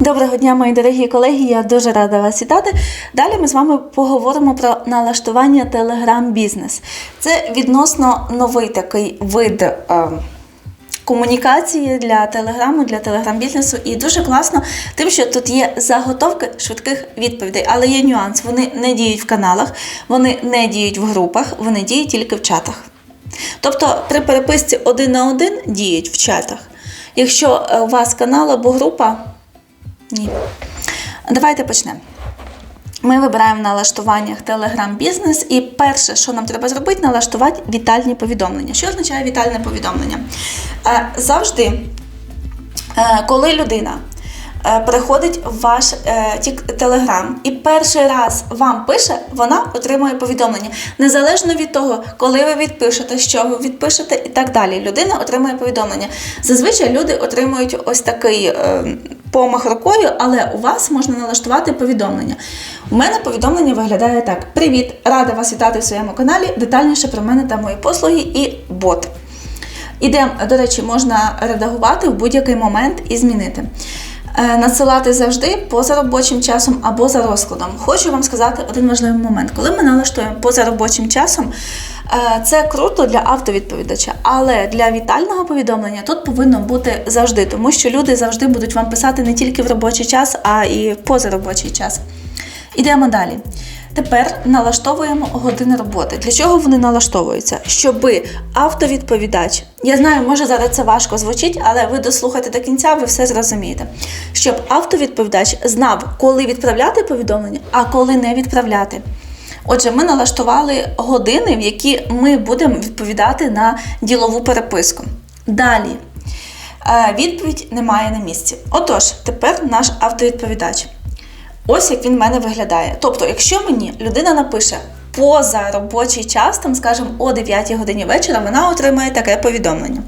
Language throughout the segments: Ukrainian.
Доброго дня, мої дорогі колеги. Я дуже рада вас вітати. Далі ми з вами поговоримо про налаштування Telegram бізнес. Це відносно новий такий вид. Е, Комунікації для телеграму, для телеграм-бізнесу, і дуже класно, тим, що тут є заготовки швидких відповідей, але є нюанс. Вони не діють в каналах, вони не діють в групах, вони діють тільки в чатах. Тобто при переписці один на один діють в чатах. Якщо е, у вас канал або група, ні. Давайте почнемо. Ми вибираємо в налаштуваннях Telegram бізнес, і перше, що нам треба зробити, налаштувати вітальні повідомлення. Що означає вітальне повідомлення? Е, Завжди, е, коли людина приходить в ваш телеграм і перший раз вам пише, вона отримує повідомлення. Незалежно від того, коли ви відпишете, що ви відпишете і так далі. Людина отримує повідомлення. Зазвичай люди отримують ось такий. е, Помах рукою, але у вас можна налаштувати повідомлення. У мене повідомлення виглядає так: Привіт! Рада вас вітати в своєму каналі. Детальніше про мене та мої послуги і бот. Ідемо, до речі, можна редагувати в будь-який момент і змінити. Е, Надсилати завжди поза робочим часом або за розкладом. Хочу вам сказати один важливий момент. Коли ми налаштуємо поза робочим часом, е, це круто для автовідповідача, але для вітального повідомлення тут повинно бути завжди, тому що люди завжди будуть вам писати не тільки в робочий час, а і в позаробочий час. Ідемо далі. Тепер налаштовуємо години роботи. Для чого вони налаштовуються? Щоби автовідповідач, я знаю, може зараз це важко звучить, але ви дослухайте до кінця, ви все зрозумієте. Щоб автовідповідач знав, коли відправляти повідомлення, а коли не відправляти. Отже, ми налаштували години, в які ми будемо відповідати на ділову переписку. Далі. Е, Відповідь немає на місці. Отож, тепер наш автовідповідач. Ось як він в мене виглядає. Тобто, якщо мені людина напише поза робочий час, там, скажімо, о 9 годині вечора, вона отримає таке повідомлення.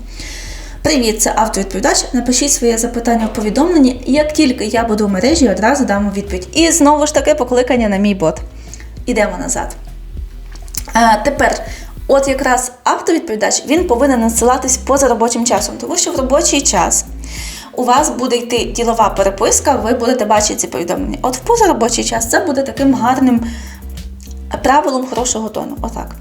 Привіт, це автовідповідач. Напишіть своє запитання в повідомленні. і Як тільки я буду в мережі, одразу дам відповідь. І знову ж таки покликання на мій бот. Ідемо назад. А, тепер, от якраз автовідповідач він повинен надсилатись поза робочим часом, тому що в робочий час у вас буде йти ділова переписка, ви будете бачити ці повідомлення. От в позаробочий час це буде таким гарним правилом хорошого тону. Отак.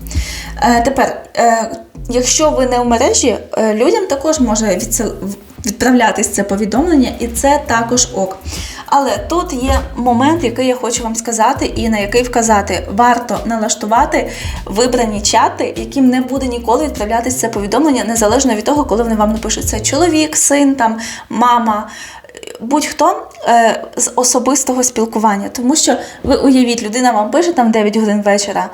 Е, тепер, е, якщо ви не в мережі, е, людям також може відсил- відправлятись це повідомлення, і це також ок. Але тут є момент, який я хочу вам сказати, і на який вказати. Варто налаштувати вибрані чати, яким не буде ніколи відправлятись це повідомлення, незалежно від того, коли вони вам напишуть. Це чоловік, син, там, мама. Будь-хто е, з особистого спілкування, тому що ви уявіть, людина вам пише там 9 годин вечора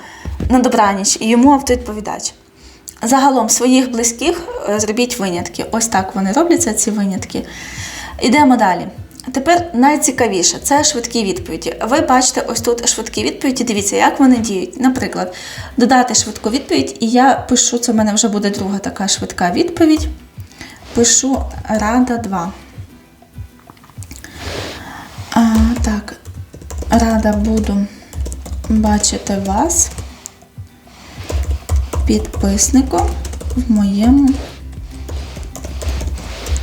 на добраніч, і йому автовідповідач. Загалом своїх близьких е, зробіть винятки. Ось так вони робляться, ці винятки. Ідемо далі. Тепер найцікавіше це швидкі відповіді. Ви бачите ось тут швидкі відповіді. Дивіться, як вони діють. Наприклад, додати швидку відповідь, і я пишу, це в мене вже буде друга така швидка відповідь. Пишу Рада 2. А, так, рада буду бачити вас, підписником в моєму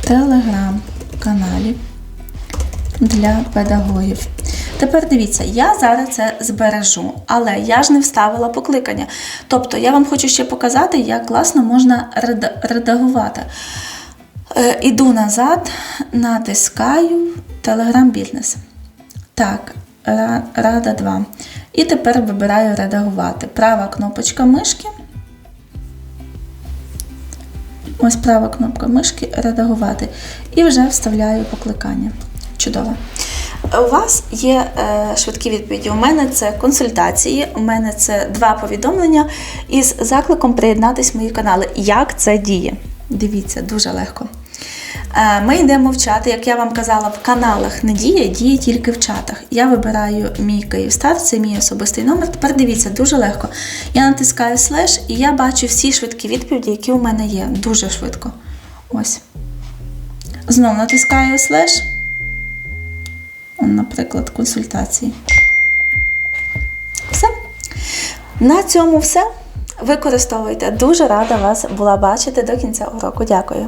телеграм-каналі для педагогів. Тепер дивіться, я зараз це збережу, але я ж не вставила покликання. Тобто я вам хочу ще показати, як класно можна редагувати. Е, Іду назад, натискаю Telegram бізнес. Так, Рада 2. І тепер вибираю редагувати. Права кнопочка мишки. Ось права кнопка мишки редагувати. І вже вставляю покликання. Чудово. У вас є е, швидкі відповіді. У мене це консультації, у мене це два повідомлення із закликом приєднатись в мої канали. Як це діє? Дивіться, дуже легко. Е, Ми йдемо в чати, як я вам казала, в каналах не діє, діє тільки в чатах. Я вибираю мій Київстар, це мій особистий номер. Тепер дивіться, дуже легко. Я натискаю слеш і я бачу всі швидкі відповіді, які у мене є. Дуже швидко. Ось. Знову натискаю слеш. Наприклад, консультації. Все. На цьому все. Використовуйте. Дуже рада вас була бачити до кінця уроку. Дякую.